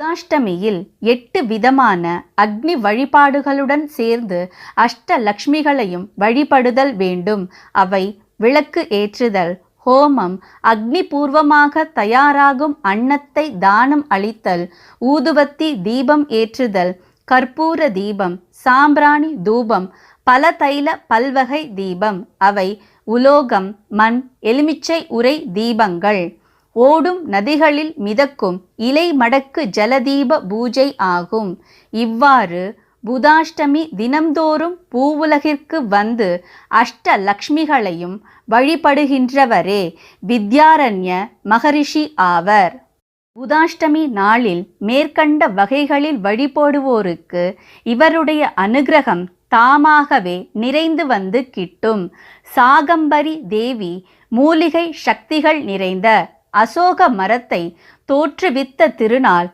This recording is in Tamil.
புதாஷ்டமியில் எட்டு விதமான அக்னி வழிபாடுகளுடன் சேர்ந்து அஷ்ட லக்ஷ்மிகளையும் வழிபடுதல் வேண்டும். அவை விளக்கு ஏற்றுதல் ஹோமம் அக்னி பூர்வமாக தயாராகும் அன்னத்தை தானம் அளித்தல் ஊதுவத்தி தீபம் ஏற்றுதல் கற்பூர தீபம் சாம்பிராணி தூபம் பல தைல பல்வகை தீபம் அவை உலோகம் மண் எலுமிச்சை உரை தீபங்கள். ஓடும் நதிகளில் மிதக்கும் இலை மடக்கு ஜலதீப பூஜை ஆகும். இவ்வாறு புதாஷ்டமி தினம்தோறும் பூவுலகிற்கு வந்து அஷ்ட லக்ஷ்மிகளையும் வழிபடுகின்றவரே வித்யாரண்ய மகரிஷி ஆவர். புதாஷ்டமி நாளில் மேற்கண்ட வகைகளில் வழிபடுவோருக்கு இவருடைய அனுகிரகம் தாமாகவே நிறைந்து வந்து கிட்டும். சாகம்பரி தேவி மூலிகை சக்திகள் நிறைந்த அசோக மரத்தை தோற்றுவித்த திருநாள்.